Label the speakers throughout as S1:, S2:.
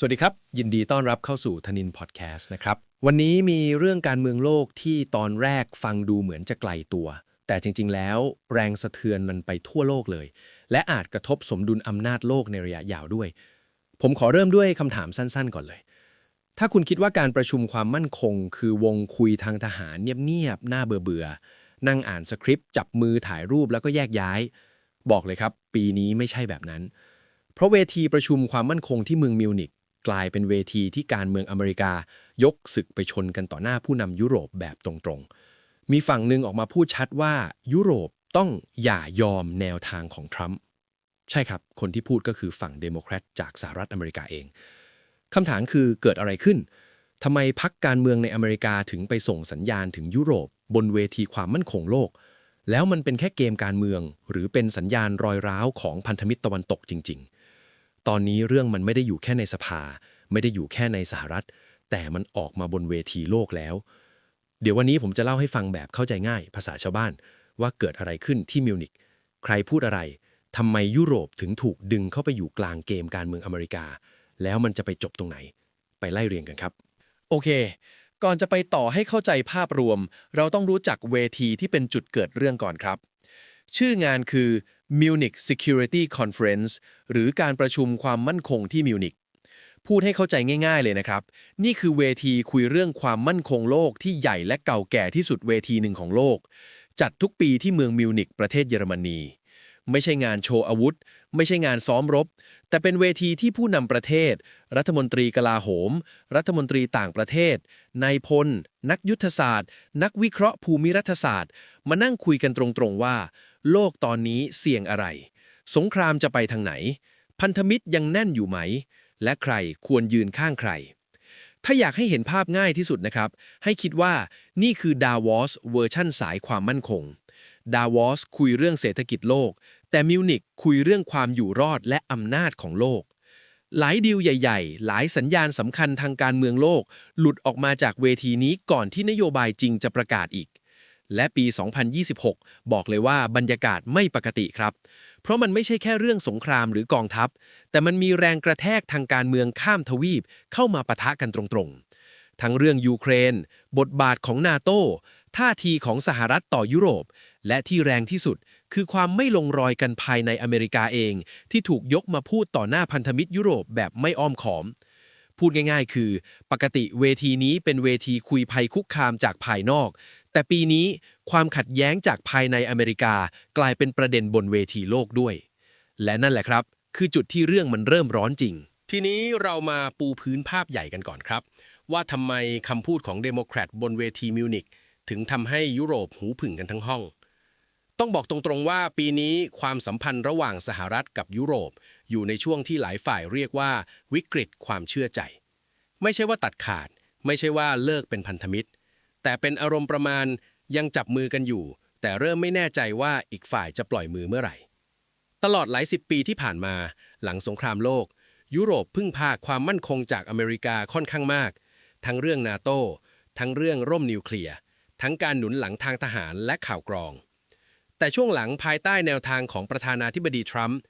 S1: สวัสดีครับ ยินดีต้อนรับเข้าสู่ธนินพอดแคสต์นะครับ วันนี้มีเรื่องการเมืองโลกที่ตอนแรกฟังดูเหมือนจะไกลตัว แต่จริง ๆ แล้วแรงสะเทือนมันไปทั่วโลกเลย และอาจกระทบสมดุลอำนาจโลกในระยะยาวด้วย ผมขอเริ่มด้วยคำถามสั้น ๆ ก่อนเลย ถ้าคุณคิดว่าการประชุมความมั่นคง คือวงคุยทางทหารเงียบๆหน้าเบื่อๆนั่งอ่านสคริปต์จับมือถ่ายรูปแล้วก็แยกย้าย บอกเลยครับ ปีนี้ไม่ใช่แบบนั้น เพราะเวทีประชุมความมั่นคงที่เมืองมิวนิก กลายเป็นเวทีที่การเมืองอเมริกา ยกศึกไปชนกันต่อหน้าผู้นำยุโรปแบบตรงๆ มีฝั่งหนึ่งออกมาพูดชัดว่ายุโรปต้องอย่ายอมแนวทางของทรัมป์ใช่ครับ คนที่พูดก็คือฝั่งเดโมแครตจากสหรัฐอเมริกาเองคำถามคือเกิดอะไรขึ้นทำไมพักการเมืองในอเมริกาถึงไปส่งสัญญาณถึงยุโรป บนเวทีความมั่นคงโลก แล้วมันเป็นแค่เกมการเมือง หรือเป็นสัญญาณรอยร้าวของพันธมิตรตะวันตกจริง ๆ ตอนนี้เรื่องมันไม่ได้อยู่แค่ในสภา ไม่ได้อยู่แค่ในสหรัฐ แต่มันออกมาบนเวทีโลกแล้ว เดี๋ยววันนี้ผมจะเล่าให้ฟังแบบเข้าใจง่าย ภาษาชาวบ้าน ว่าเกิดอะไรขึ้นที่มิวนิกใครพูดอะไรทำไมยุโรปถึงถูกดึงเข้าไปอยู่กลางเกมการเมืองอเมริกา แล้วมันจะไปจบตรงไหน ไปไล่เรียงกันครับ
S2: โอเค ก่อนจะไปต่อให้เข้าใจภาพรวม เราต้องรู้จักเวทีที่เป็นจุดเกิดเรื่องก่อนครับ ชื่องานคือ Munich Security Conference หรือการประชุมความมั่นคงที่มิวนิกพูดให้เข้าใจง่ายๆเลยนะครับ นี่คือเวทีคุยเรื่องความมั่นคงโลกที่ใหญ่และเก่าแก่ที่สุดเวทีหนึ่งของโลก จัดทุกปีที่เมืองมิวนิกประเทศเยอรมนี ไม่ใช่งานโชว์อาวุธ ไม่ใช่งานซ้อมรบ แต่เป็นเวทีที่ผู้นำประเทศ รัฐมนตรีกลาโหม รัฐมนตรีต่างประเทศนายพล นักยุทธศาสตร์ นักวิเคราะห์ภูมิรัฐศาสตร์ มานั่งคุยกันตรงๆว่า โลกตอนนี้เสี่ยงอะไร สงครามจะไปทางไหน พันธมิตรยังแน่นอยู่ไหม และใครควรยืนข้างใคร ถ้าอยากให้เห็นภาพง่ายที่สุดนะครับ ให้คิดว่านี่คือดาวอสเวอร์ชั่นสายความมั่นคง ดาวอสคุยเรื่องเศรษฐกิจโลก แต่มิวนิกคุยเรื่องความอยู่รอดและอำนาจของโลกหลายดีลใหญ่ ๆ หลายสัญญาณสำคัญทางการเมืองโลก หลุดออกมาจากเวทีนี้ก่อนที่นโยบายจริงจะประกาศอีก และปี 2026 บอกเลยว่าบรรยากาศไม่ปกติครับ เพราะมันไม่ใช่แค่เรื่องสงครามหรือกองทัพ แต่มันมีแรงกระแทกทางการเมืองข้ามทวีปเข้ามาปะทะกันตรงๆ ทั้งเรื่องยูเครน บทบาทของนาโต้ท่าทีของสหรัฐต่อยุโรป และที่แรงที่สุดคือความไม่ลงรอยกันภายในอเมริกาเอง ที่ถูกยกมาพูดต่อหน้าพันธมิตรยุโรปแบบไม่อ้อมขอม พูดง่ายๆ คือ ปกติเวทีนี้เป็นเวทีคุยภัยคุกคามจากภายนอก แต่ปีนี้ความขัดแย้งจากภายในอเมริกากลายเป็นประเด็นบนเวทีโลกด้วย และนั่นแหละครับ คือจุดที่เรื่องมันเริ่มร้อนจริง
S1: ทีนี้เรามาปูพื้นภาพใหญ่กันก่อนครับ ว่าทำไมคำพูดของเดโมแครตบนเวทีมิวนิกถึงทำให้ยุโรปหูผึ่งกันทั้งห้อง ต้องบอกตรงๆว่าปีนี้ความสัมพันธ์ระหว่างสหรัฐกับยุโรป อยู่ในช่วงที่หลายฝ่ายเรียกว่าวิกฤตความเชื่อใจ ไม่ใช่ว่าตัดขาด ไม่ใช่ว่าเลิกเป็นพันธมิตร แต่เป็นอารมณ์ประมาณยังจับมือกันอยู่ แต่เริ่มไม่แน่ใจว่าอีกฝ่ายจะปล่อยมือเมื่อไหร่ ตลอดหลายสิบปีที่ผ่านมา หลังสงครามโลก ยุโรปพึ่งพาความมั่นคงจากอเมริกาค่อนข้างมาก ทั้งเรื่องนาโต้ทั้งเรื่องร่มนิวเคลียร์ทั้งการหนุนหลังทางทหารและข่าวกรอง แต่ช่วงหลังภายใต้แนวทางของประธานาธิบดีทรัมป์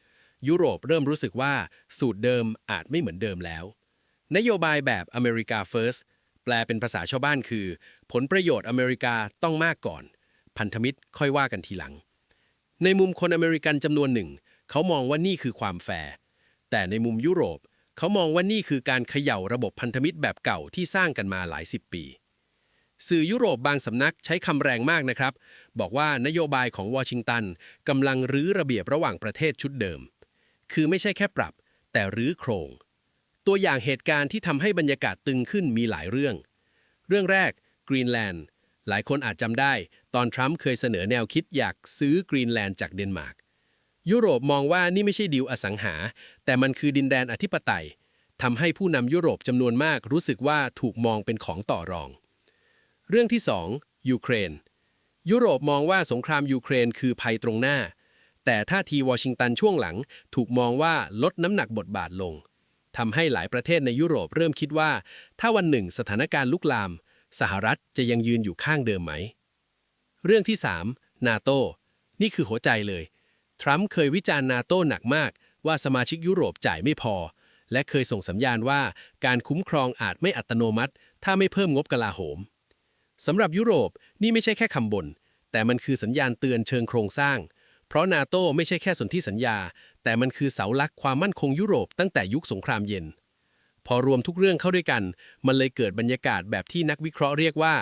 S1: ยุโรปเริ่มรู้สึกว่าสูตรเดิมอาจไม่เหมือนเดิมแล้ว นโยบายแบบอเมริกา First แป ลเป็นภาษาชาวบ้านคือ ผลประโยชน์อเมริกาต้องมากก่อน พันธมิตรค่อยว่ากันทีหลัง ในมุมคนอเมริกันจำนวนหนึ่ง เขามองว่านี่คือความแฟร์แต่ในมุมยุโรป เขามองว่านี่คือการเขย่าระบบพันธมิตรแบบเก่าที่สร้างกันมาหลายสิบปี สื่อยุโรปบางสำนักใช้คำแรงมากนะครับ บอกว่านโยบายของวอชิงตันกำลังรื้อระเบียบระหว่างประเทศชุดเดิม คือไม่ใช่แค่ปรับ แต่รื้อโครง ตัวอย่างเหตุการณ์ที่ทำให้บรรยากาศตึงขึ้นมีหลายเรื่อง เรื่องแรกกรีนแลนด์หลายคนอาจจำได้ ตอนทรัมป์เคยเสนอแนวคิดอยากซื้อกรีนแลนด์จากเดนมาร์กยุโรปมองว่านี่ไม่ใช่ดีลอสังหา แต่มันคือดินแดนอธิปไตยทำให้ผู้นำยุโรปจำนวนมากรู้สึกว่าถูกมองเป็นของต่อรอง เรื่องที่ 2 ยูเครน ยุโรปมองว่าสงครามยูเครนคือภัยตรงหน้า แต่ท่าทีวอชิงตันช่วงหลังถูกมองว่าลดน้ำหนักบทบาทลง ทำให้หลายประเทศในยุโรปเริ่มคิดว่า ถ้าวันหนึ่งสถานการณ์ลุกลาม สหรัฐจะยังยืนอยู่ข้างเดิมไหม เรื่องที่ 3 นาโตนี่คือหัวใจเลย ทรัมป์เคยวิจารณ์นาโตหนักมากว่าสมาชิกยุโรปจ่ายไม่พอ และเคยส่งสัญญาณว่าการคุ้มครองอาจไม่อัตโนมัติ ถ้าไม่เพิ่มงบกลาโหมสำหรับยุโรปนี่ไม่ใช่แค่คำบน่นแต่มันคือสัญญาณเตือนเชิงโครงสร้าง เพราะนาโตไม่ใช่แค่สนธิสัญญา แต่มันคือเสาหลักความมั่นคงยุโรปตั้งแต่ยุคสงครามเย็น พอรวมทุกเรื่องเข้าด้วยกัน มันเลยเกิดบรรยากาศแบบที่นักวิเคราะห์เรียกว่า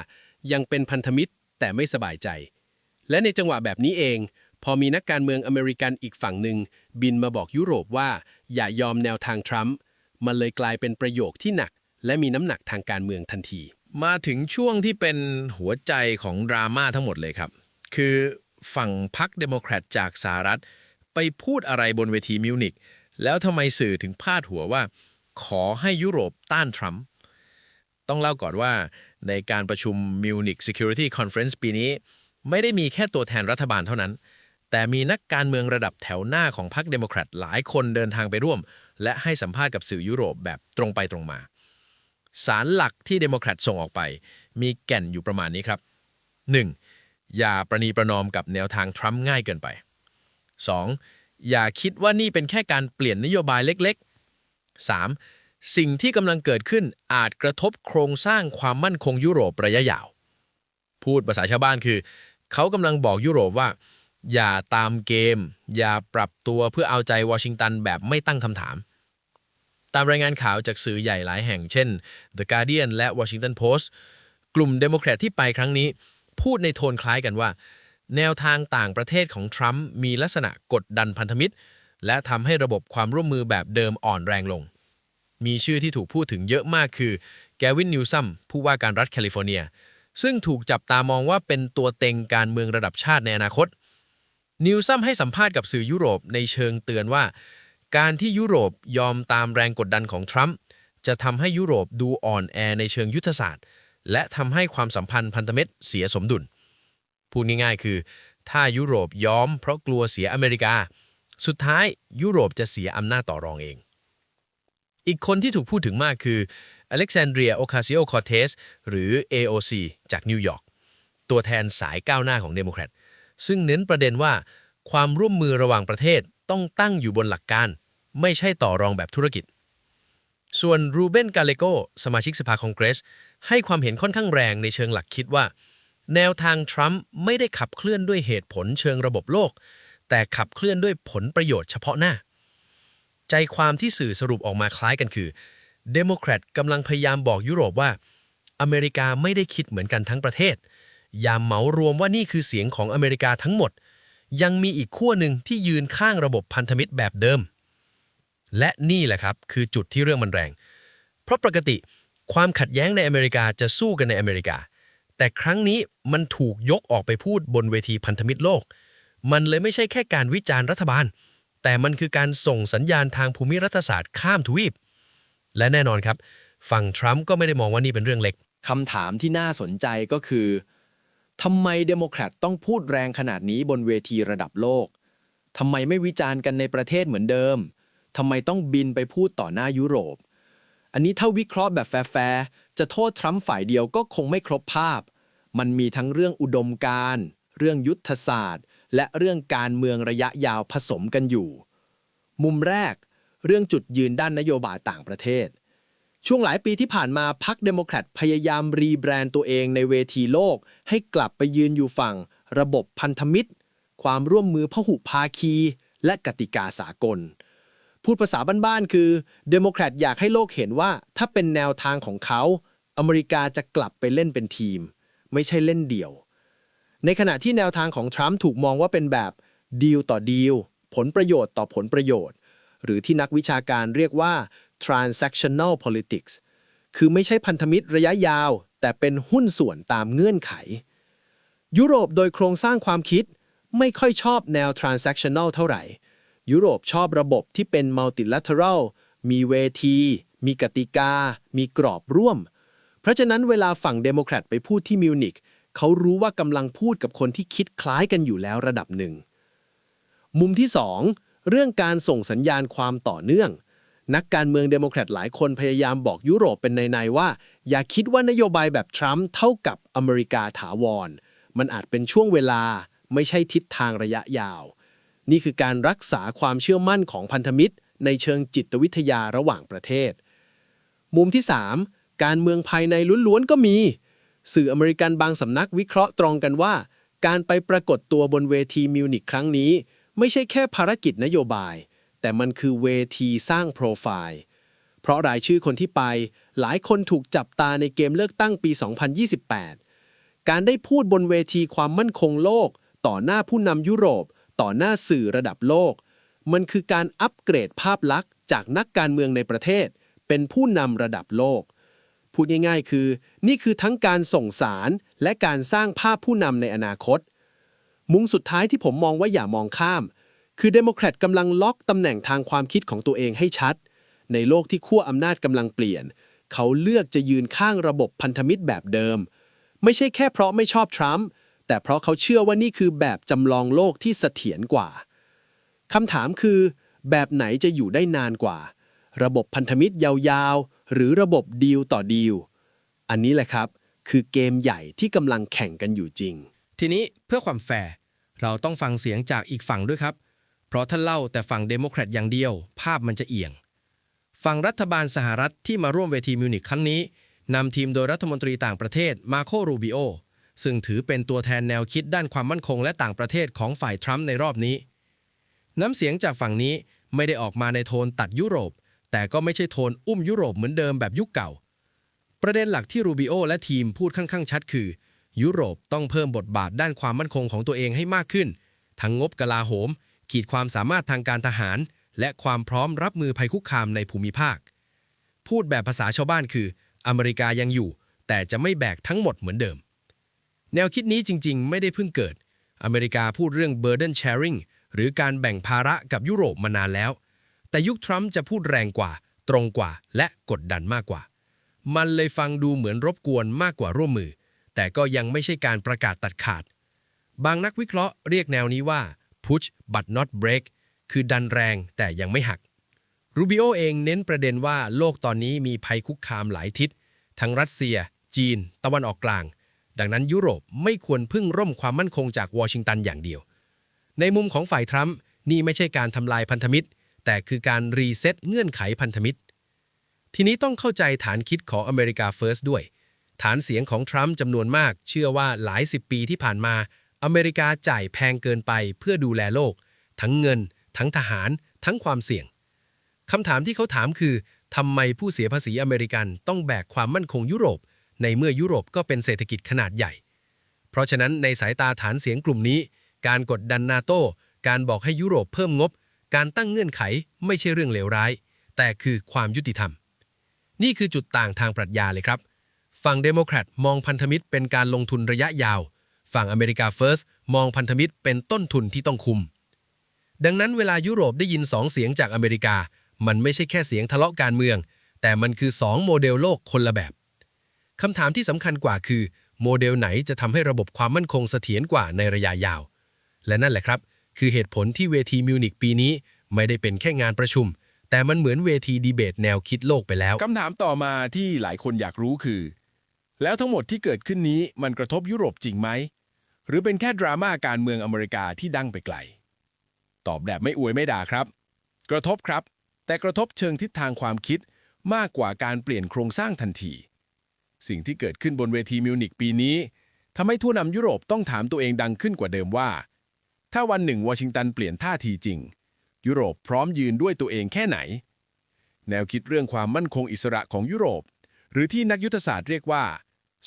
S1: ยังเป็นพันธมิตรแต่ไม่สบายใจ และในจังหวะแบบนี้เอง พอมีนักการเมืองอเมริกันอีกฝั่งหนึ่งบินมาบอกยุโรปว่า อย่ายอมแนวทางทรัมป์มันเลยกลายเป็นประโยคที่หนัก และมีน้ำหนักทางการเมืองทันที
S2: มาถึงช่วงที่เป็นหัวใจของดราม่าทั้งหมดเลยครับ คือฝั่งพรรคเดโมแครตจากสหรัฐ ไปพูดอะไรบนเวทีมิวนิกแล้วทำไมสื่อถึงพาดหัวว่า ขอให้ยุโรปต้านทรัมป์ต้องเล่าก่อนว่าในการประชุมมิวนิก Security Conference ปีนี้ ไม่ได้มีแค่ตัวแทนรัฐบาลเท่านั้น แต่มีนักการเมืองระดับแถวหน้าของพรรคเดโมแครตหลายคนเดินทางไปร่วม และให้สัมภาษณ์กับสื่อยุโรปแบบตรงไปตรงมา สารหลักที่เดโมแครตส่งออกไป มีแก่นอยู่ประมาณนี้ครับ 1. อย่าประนีประนอมกับแนวทางทรัมป์ง่ายเกินไป 2. อย่าคิดว่านี่เป็นแค่การเปลี่ยนนโยบายเล็กๆ 3. สิ่งที่กำลังเกิดขึ้นอาจกระทบโครงสร้างความมั่นคงยุโรประยะยาว พูดภาษาชาวบ้านคือ เขากำลังบอกยุโรปว่า อย่าตามเกม อย่าปรับตัวเพื่อเอาใจวอชิงตันแบบไม่ตั้งคำถาม ตามรายงานข่าวจากสื่อใหญ่หลายแห่งเช่น The Guardian และ Washington Post กลุ่มเดโมแครตที่ไปครั้งนี้ พูดในโทนคล้ายกันว่า แนวทางต่างประเทศของทรัมป์มีลักษณะกดดันพันธมิตร และทำให้ระบบความร่วมมือแบบเดิมอ่อนแรงลง มีชื่อที่ถูกพูดถึงเยอะมากคือแกวินนิวซัมผู้ว่าการรัฐแคลิฟอร์เนีย ซึ่งถูกจับตามองว่าเป็นตัวเต็งการเมืองระดับชาติในอนาคต นิวซัมให้สัมภาษณ์กับสื่อยุโรปในเชิงเตือนว่า การที่ยุโรปยอมตามแรงกดดันของทรัมป์จะทำให้ยุโรปดูอ่อนแอในเชิงยุทธศาสตร์ และทำให้ความสัมพันธ์พันธมิตรเสียสมดุล พูดง่ายๆ คือ ถ้ายุโรปยอมเพราะกลัวเสียอเมริกา สุดท้ายยุโรปจะเสียอำนาจต่อรองเอง อีกคนที่ถูกพูดถึงมากคืออเล็กซานเดรียโอคาซิโอคอเทสหรือ AOC จากนิวยอร์กตัวแทนสายก้าวหน้าของเดโมแครตซึ่งเน้นประเด็นว่า ความร่วมมือระหว่างประเทศต้องตั้งอยู่บนหลักการ ไม่ใช่ต่อรองแบบธุรกิจ ส่วนรูเบนกาเลโกสมาชิกสภาคองเกรส ให้ความเห็นค่อนข้างแรงในเชิงหลักคิดว่า แนวทางทรัมป์ไม่ได้ขับเคลื่อนด้วยเหตุผลเชิงระบบโลก แต่ขับเคลื่อนด้วยผลประโยชน์เฉพาะหน้า ใจความที่สื่อสรุปออกมาคล้ายกันคือเดโมแครตกำลังพยายามบอกยุโรปว่า อเมริกาไม่ได้คิดเหมือนกันทั้งประเทศ อย่าเหมารวมว่านี่คือเสียงของอเมริกาทั้งหมด ยังมีอีกขั้วหนึ่งที่ยืนข้างระบบพันธมิตรแบบเดิม และนี่แหละครับคือจุดที่เรื่องมันแรง เพราะปกติ ความขัดแย้งในอเมริกาจะสู้กันในอเมริกา แต่ครั้งนี้มันถูกยกออกไปพูดบนเวทีพันธมิตรโลก มันเลยไม่ใช่แค่การวิจารณ์รัฐบาล แต่มันคือการส่งสัญญาณทางภูมิรัฐศาสตร์ข้ามทวีป และแน่นอนครับ ฝั่งทรัมป์ก็ไม่ได้มองว่านี่เป็นเรื่องเล็ก
S3: คำถามที่น่าสนใจก็คือทำไมเดโมแครตต้องพูดแรงขนาดนี้บนเวทีระดับโลกทำไมไม่วิจารณ์กันในประเทศเหมือนเดิมทำไมต้องบินไปพูดต่อหน้ายุโรป อันนี้ถ้าวิเคราะห์แบบแฟร์ จะโทษทรัมป์ฝ่ายเดียวก็คงไม่ครบภาพ มันมีทั้งเรื่องอุดมการ เรื่องยุทธศาสตร์ และเรื่องการเมืองระยะยาวผสมกันอยู่ มุมแรก เรื่องจุดยืนด้านนโยบายต่างประเทศ ช่วงหลายปีที่ผ่านมาพรรคเดโมแครตพยายามรีแบรนด์ตัวเองในเวทีโลก ให้กลับไปยืนอยู่ฝั่ง ระบบพันธมิตร ความร่วมมือพหุภาคี และกติกาสากลพูดภาษาบ้านๆ คือเดโมแครตอยากให้โลกเห็นว่าถ้าเป็นแนวทางของเขา อเมริกาจะกลับไปเล่นเป็นทีม ไม่ใช่เล่นเดี่ยว ในขณะที่แนวทางของทรัมป์ถูกมองว่าเป็นแบบดีลต่อดีลผลประโยชน์ต่อผลประโยชน์ หรือที่นักวิชาการเรียกว่า transactional politics คือไม่ใช่พันธมิตรระยะยาว แต่เป็นหุ้นส่วนตามเงื่อนไข ยุโรปโดยโครงสร้างความคิดไม่ค่อยชอบแนว transactional เท่าไหร่ ยุโรปชอบระบบที่เป็น multilateral มีเวที มีกติกา มีกรอบร่วม เพราะฉะนั้นเวลาฝั่งเดโมแครตไปพูดที่มิวนิกเขารู้ว่ากำลังพูดกับคนที่คิดคล้ายกันอยู่แล้วระดับหนึ่ง มุมที่ 2 เรื่องการส่งสัญญาณความต่อเนื่อง นักการเมืองเดโมแครตหลายคนพยายามบอกยุโรปเป็นในๆว่า อย่าคิดว่านโยบายแบบทรัมป์เท่ากับอเมริกาถาวร มันอาจเป็นช่วงเวลาไม่ใช่ทิศทางระยะยาว นี่คือการรักษาความเชื่อมั่นของพันธมิตร
S2: ในเชิงจิตวิทยาระหว่างประเทศ มุมที่ 3 การเมืองภายในล้วนๆก็มี สื่ออเมริกันบางสำนักวิเคราะห์ตรงกันว่า การไปปรากฏตัวบนเวทีมิวนิกครั้งนี้ ไม่ใช่แค่ภารกิจนโยบาย แต่มันคือเวทีสร้างโปรไฟล์ เพราะรายชื่อคนที่ไป หลายคนถูกจับตาในเกมเลือกตั้งปี 2028 การได้พูดบนเวทีความมั่นคงโลก ต่อหน้าผู้นำยุโรป ต่อหน้าสื่อระดับโลก มันคือการอัปเกรดภาพลักษณ์จากนักการเมืองในประเทศ เป็นผู้นำระดับโลก พูดง่ายๆ คือ นี่คือทั้งการส่งสารและการสร้างภาพผู้นำในอนาคต มุมสุดท้ายที่ผมมองว่าอย่ามองข้าม คือเดโมแครตกำลังล็อกตำแหน่งทางความคิดของตัวเองให้ชัด ในโลกที่ขั้วอำนาจกำลังเปลี่ยน เขาเลือกจะยืนข้างระบบพันธมิตรแบบเดิม ไม่ใช่แค่เพราะไม่ชอบทรัมป์แต่เพราะเขาเชื่อว่านี่คือแบบจำลองโลกที่เสถียรกว่าคำถามคือ แบบไหนจะอยู่ได้นานกว่า ระบบพันธมิตรยาวๆ หรือระบบดีลต่อดีลอันนี้แหละครับ คือเกมใหญ่ที่กำลังแข่งกันอยู่จริง
S1: ทีนี้เพื่อความแฟร์เราต้องฟังเสียงจากอีกฝั่งด้วยครับ เพราะถ้าเล่าแต่ฝั่งเดโมแครตอย่างเดียว ภาพมันจะเอียง ฝั่งรัฐบาลสหรัฐที่มาร่วมเวทีมิวนิกครั้งนี้นำทีมโดยรัฐมนตรีต่างประเทศมาโครูบิโอซึ่งถือเป็นตัวแทนแนวคิดด้านความมั่นคงและต่างประเทศของฝ่ายทรัมป์ในรอบนี้ น้ำเสียงจากฝั่งนี้ไม่ได้ออกมาในโทนตัดยุโรป แต่ก็ไม่ใช่โทนอุ้มยุโรปเหมือนเดิมแบบยุคเก่า ประเด็นหลักที่รูบิโอและทีมพูดค่อนข้างชัดคือ ยุโรปต้องเพิ่มบทบาทด้านความมั่นคงของตัวเองให้มากขึ้น ทั้งงบกลาโหม ขีดความสามารถทางการทหาร และความพร้อมรับมือภัยคุกคามในภูมิภาค พูดแบบภาษาชาวบ้านคือ อเมริกายังอยู่ แต่จะไม่แบกทั้งหมดเหมือนเดิม แนวคิดนี้จริง ๆ ไม่ได้เพิ่งเกิด อเมริกาพูดเรื่อง burden sharing หรือการแบ่งภาระกับยุโรปมานานแล้ว แต่ยุคทรัมป์จะพูดแรงกว่า ตรงกว่า และกดดันมากกว่า มันเลยฟังดูเหมือนรบกวนมากกว่าร่วมมือ แต่ก็ยังไม่ใช่การประกาศตัดขาด บางนักวิเคราะห์เรียกแนวนี้ว่า push but not break คือดันแรงแต่ยังไม่หัก รูบิโอเองเน้นประเด็นว่าโลกตอนนี้มีภัยคุกคามหลายทิศ ทั้งรัสเซีย จีน ตะวันออกกลาง ดังนั้นยุโรปไม่ควรพึ่งร่มความมั่นคงจากวอชิงตันอย่างเดียว ในมุมของฝ่ายทรัมป์นี่ไม่ใช่การทำลายพันธมิตร แต่คือการรีเซ็ตเงื่อนไขพันธมิตร ทีนี้ต้องเข้าใจฐานคิดของอเมริกาเฟิร์สด้วย ฐานเสียงของทรัมป์จำนวนมาก เชื่อว่าหลายสิบปีที่ผ่านมา อเมริกาจ่ายแพงเกินไปเพื่อดูแลโลก ทั้งเงิน ทั้งทหาร ทั้งความเสี่ยงคำถามที่เขาถามคือทำไมผู้เสียภาษีอเมริกันต้องแบกความมั่นคงยุโรป ในเมื่อยุโรปก็เป็นเศรษฐกิจขนาดใหญ่ เพราะฉะนั้นในสายตาฐานเสียงกลุ่มนี้ การกดดันนาโต้การบอกให้ยุโรปเพิ่มงบ การตั้งเงื่อนไขไม่ใช่เรื่องเลวร้าย แต่คือความยุติธรรม นี่คือจุดต่างทางปรัชญาเลยครับ ฝั่งเดโมแครตมองพันธมิตรเป็นการลงทุนระยะยาว ฝั่งอเมริกาเฟิร์สมองพันธมิตรเป็นต้นทุนที่ต้องคุม ดังนั้นเวลายุโรปได้ยินสองเสียงจากอเมริกา มันไม่ใช่แค่เสียงทะเลาะการเมือง แต่มันคือสองโมเดลโลกคนละแบบคำถามที่สำคัญกว่าคือ โมเดลไหนจะทำให้ระบบความมั่นคงเสถียรกว่าในระยะยาว และนั่นแหละครับ คือเหตุผลที่เวทีมิวนิกปีนี้ ไม่ได้เป็นแค่งานประชุม แต่มันเหมือนเวทีดีเบตแนวคิดโลกไปแล้ว
S4: คำถามต่อมาที่หลายคนอยากรู้คือ แล้วทั้งหมดที่เกิดขึ้นนี้มันกระทบยุโรปจริงไหม หรือเป็นแค่ดราม่าการเมืองอเมริกาที่ดังไปไกล ตอบแบบไม่อวยไม่ด่าครับ กระทบครับ แต่กระทบเชิงทิศทางความคิดมากกว่าการเปลี่ยนโครงสร้างทันที สิ่งที่เกิดขึ้นบนเวทีมิวนิกปีนี้ทำให้ผู้นำยุโรปต้องถามตัวเองดังขึ้นกว่าเดิมว่า ถ้าวันหนึ่งวอชิงตันเปลี่ยนท่าทีจริง ยุโรปพร้อมยืนด้วยตัวเองแค่ไหน แนวคิดเรื่องความมั่นคงอิสระของยุโรป หรือที่นักยุทธศาสตร์เรียกว่า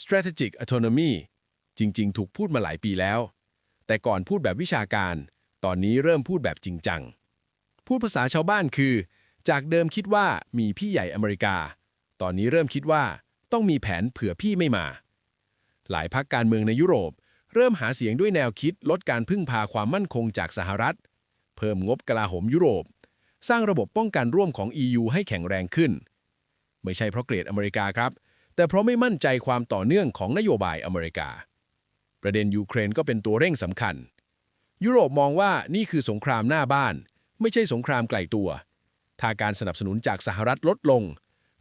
S4: strategic autonomy จริง ๆ ถูกพูดมาหลายปีแล้ว แต่ก่อนพูดแบบวิชาการ ตอนนี้เริ่มพูดแบบจริงจัง พูดภาษาชาวบ้านคือ จากเดิมคิดว่ามีพี่ใหญ่อเมริกา ตอนนี้เริ่มคิดว่าต้องมีแผนเผื่อพี่ไม่มา หลายพักการเมืองในยุโรป เริ่มหาเสียงด้วยแนวคิดลดการพึ่งพาความมั่นคงจากสหรัฐ เพิ่มงบกลาโหมยุโรป สร้างระบบป้องกันร่วมของ EU ให้แข็งแรงขึ้น ไม่ใช่เพราะเกลียดอเมริกาครับ แต่เพราะไม่มั่นใจความต่อเนื่องของนโยบายอเมริกา ประเด็นยูเครนก็เป็นตัวเร่งสำคัญ ยุโรปมองว่านี่คือสงครามหน้าบ้าน ไม่ใช่สงครามไกลตัว ถ้าการสนับสนุนจากสหรัฐลดลง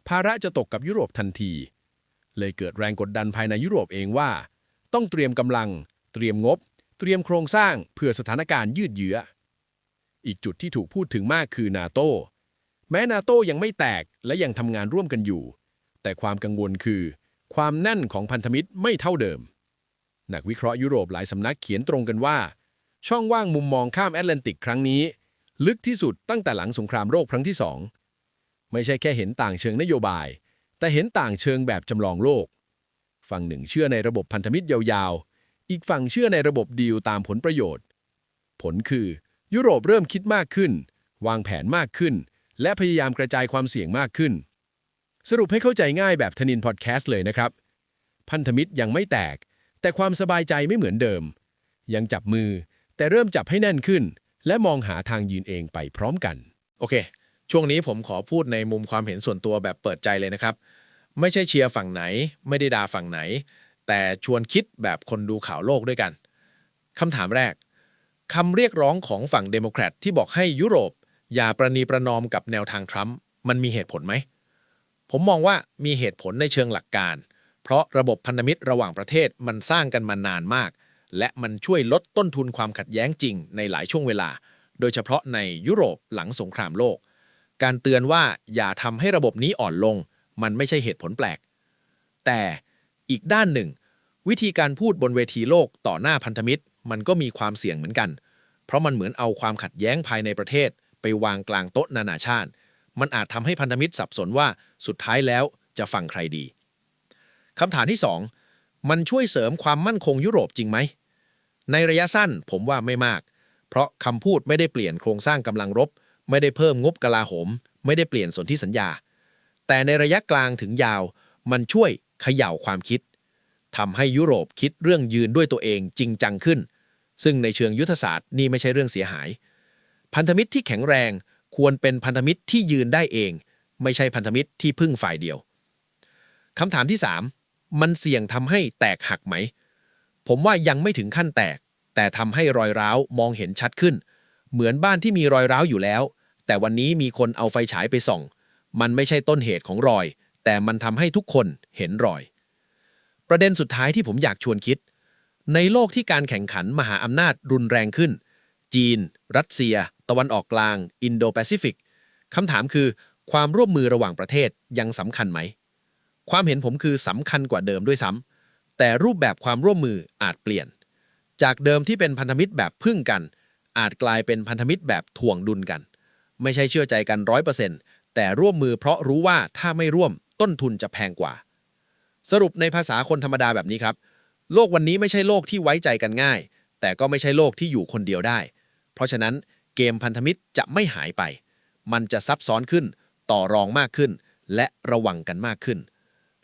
S4: ภาระจะตกกับยุโรปทันที เลยเกิดแรงกดดันภายในยุโรปเองว่า ต้องเตรียมกำลัง เตรียมงบ เตรียมโครงสร้างเพื่อสถานการณ์ยืดเยื้อ อีกจุดที่ถูกพูดถึงมากคือนาโตแม้นาโตยังไม่แตกและยังทำงานร่วมกันอยู่ แต่ความกังวลคือ ความแน่นของพันธมิตรไม่เท่าเดิม นักวิเคราะห์ยุโรปหลายสำนักเขียนตรงกันว่า ช่องว่างมุมมองข้ามแอตแลนติกครั้งนี้ ลึกที่สุดตั้งแต่หลังสงครามโลกครั้งที่สองไม่ใช่แค่เห็นต่างเชิงนโยบาย แต่เห็นต่างเชิงแบบจำลองโลก ฝั่งหนึ่งเชื่อในระบบพันธมิตรยาวๆ อีกฝั่งเชื่อในระบบดีลตามผลประโยชน์ ผลคือ ยุโรปเริ่มคิดมากขึ้น วางแผนมากขึ้น และพยายามกระจายความเสี่ยงมากขึ้น สรุปให้เข้าใจง่ายแบบทนินพอดแคสต์เลยนะครับ พันธมิตรยังไม่แตก แต่ความสบายใจไม่เหมือนเดิม ยังจับมือ แต่เริ่มจับให้แน่นขึ้น และมองหาทางยืนเองไปพร้อมกัน
S2: โอเค ช่วงนี้ผมขอพูดในมุมความเห็นส่วนตัวแบบเปิดใจเลยนะครับ ไม่ใช่เชียร์ฝั่งไหน ไม่ได้ด่าฝั่งไหน แต่ชวนคิดแบบคนดูข่าวโลกด้วยกันคำถามแรกคำเรียกร้องของฝั่งเดโมแครตที่บอกให้ยุโรป อย่าประนีประนอมกับแนวทางทรัมป์มันมีเหตุผลไหม ผมมองว่ามีเหตุผลในเชิงหลักการ เพราะระบบพันธมิตรระหว่างประเทศมันสร้างกันมานานมาก และมันช่วยลดต้นทุนความขัดแย้งจริงในหลายช่วงเวลา โดยเฉพาะในยุโรปหลังสงครามโลก การเตือนว่าอย่าทำให้ระบบนี้อ่อนลง มันไม่ใช่เหตุผลแปลก แต่อีกด้านหนึ่ง วิธีการพูดบนเวทีโลกต่อหน้าพันธมิตร มันก็มีความเสี่ยงเหมือนกัน เพราะมันเหมือนเอาความขัดแย้งภายในประเทศ ไปวางกลางโต๊ะนานาชาติ มันอาจทำให้พันธมิตรสับสนว่าสุดท้ายแล้วจะฟังใครดีคำถามที่ 2 มันช่วยเสริมความมั่นคงยุโรปจริงไหม ในระยะสั้นผมว่าไม่มาก เพราะคำพูดไม่ได้เปลี่ยนโครงสร้างกำลังรบ ไม่ได้เพิ่มงบกลาโหม ไม่ได้เปลี่ยนสนธิสัญญา แต่ในระยะกลางถึงยาว มันช่วยเขย่าความคิดทำให้ยุโรปคิดเรื่องยืนด้วยตัวเองจริงจังขึ้น ซึ่งในเชิงยุทธศาสตร์นี่ไม่ใช่เรื่องเสียหาย พันธมิตรที่แข็งแรงควรเป็นพันธมิตรที่ยืนได้เอง ไม่ใช่พันธมิตรที่พึ่งฝ่ายเดียวคำถามที่ 3 มันเสี่ยงทำให้แตกหักไหม ผมว่ายังไม่ถึงขั้นแตก แต่ทำให้รอยร้าวมองเห็นชัดขึ้น เหมือนบ้านที่มีรอยร้าวอยู่แล้ว แต่วันนี้มีคนเอาไฟฉายไปส่อง มันไม่ใช่ต้นเหตุของรอย แต่มันทำให้ทุกคนเห็นรอย ประเด็นสุดท้ายที่ผมอยากชวนคิด ในโลกที่การแข่งขันมหาอำนาจรุนแรงขึ้น จีน รัสเซีย ตะวันออกกลาง อินโดแปซิฟิกคำถามคือ ความร่วมมือระหว่างประเทศยังสำคัญไหม ความเห็นผมคือสำคัญกว่าเดิมด้วยซ้ำแต่รูปแบบความร่วมมืออาจเปลี่ยน จากเดิมที่เป็นพันธมิตรแบบพึ่งกัน อาจกลายเป็นพันธมิตรแบบถ่วงดุลกัน ไม่ใช่เชื่อใจกันร้อยเปอร์เซ็นต์ แต่ร่วมมือเพราะรู้ว่าถ้าไม่ร่วมต้นทุนจะแพงกว่า สรุปในภาษาคนธรรมดาแบบนี้ครับ โลกวันนี้ไม่ใช่โลกที่ไว้ใจกันง่าย แต่ก็ไม่ใช่โลกที่อยู่คนเดียวได้ เพราะฉะนั้นเกมพันธมิตรจะไม่หายไป มันจะซับซ้อนขึ้น ต่อรองมากขึ้น และระวังกันมากขึ้น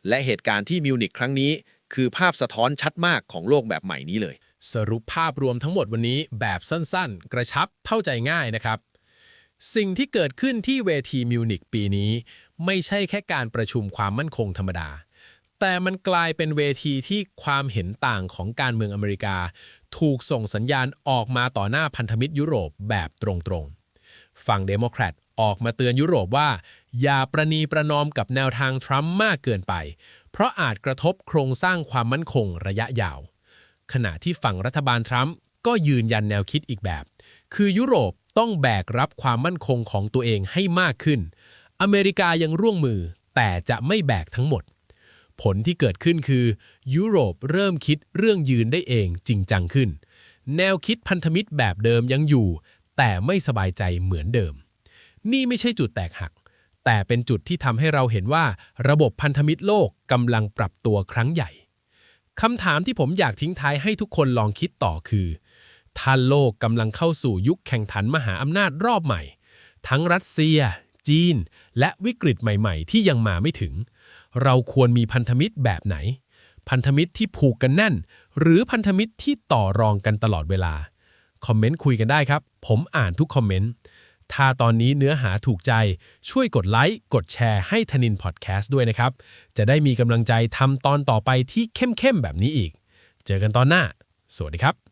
S2: และเหตุการณ์ที่มิวนิกครั้งนี้ คือภาพสะท้อนชัดมากของโลกแบบใหม่นี้เลย
S1: สรุปภาพรวมทั้งหมดวันนี้แบบสั้นๆ กระชับเข้าใจง่ายนะครับ สิ่งที่เกิดขึ้นที่เวทีมิวนิกปีนี้ ไม่ใช่แค่การประชุมความมั่นคงธรรมดา แต่มันกลายเป็นเวทีที่ความเห็นต่างของการเมืองอเมริกา ถูกส่งสัญญาณออกมาต่อหน้าพันธมิตรยุโรปแบบตรงๆ ฝั่งเดโมแครตออกมาเตือนยุโรปว่า อย่าประนีประนอมกับแนวทางทรัมป์มากเกินไป เพราะอาจกระทบโครงสร้างความมั่นคงระยะยาว ขณะที่ฝั่งรัฐบาลทรัมป์ก็ยืนยันแนวคิดอีกแบบ คือยุโรปต้องแบกรับความมั่นคงของตัวเองให้มากขึ้น อเมริกายังร่วมมือ แต่จะไม่แบกทั้งหมด ผลที่เกิดขึ้นคือ ยุโรปเริ่มคิดเรื่องยืนได้เองจริงจังขึ้น แนวคิดพันธมิตรแบบเดิมยังอยู่ แต่ไม่สบายใจเหมือนเดิม นี่ไม่ใช่จุดแตกหัก แต่เป็นจุดที่ทำให้เราเห็นว่า ระบบพันธมิตรโลกกำลังปรับตัวครั้งใหญ่คำถามที่ผมอยากทิ้งท้ายให้ทุกคนลองคิดต่อคือ ถ้านโลกกำลังเข้าสู่ยุคแข่งขันมหาอำนาจรอบใหม่ ทั้งรัสเซีย จีน และวิกฤตใหม่ๆ ที่ยังมาไม่ถึง เราควรมีพันธมิตรแบบไหน พันธมิตรที่ผูกกันแน่น หรือพันธมิตรที่ต่อรองกันตลอดเวลา คอมเมนต์คุยกันได้ครับ ผมอ่านทุกคอมเมนต์ ถ้าตอนนี้เนื้อหาถูกใจ ช่วยกดไลค์ กดแชร์ให้ธนินพอดแคสต์ด้วยนะครับ จะได้มีกำลังใจทำตอนต่อไปที่เข้มๆแบบนี้อีก เจอกันตอนหน้า สวัสดีครับ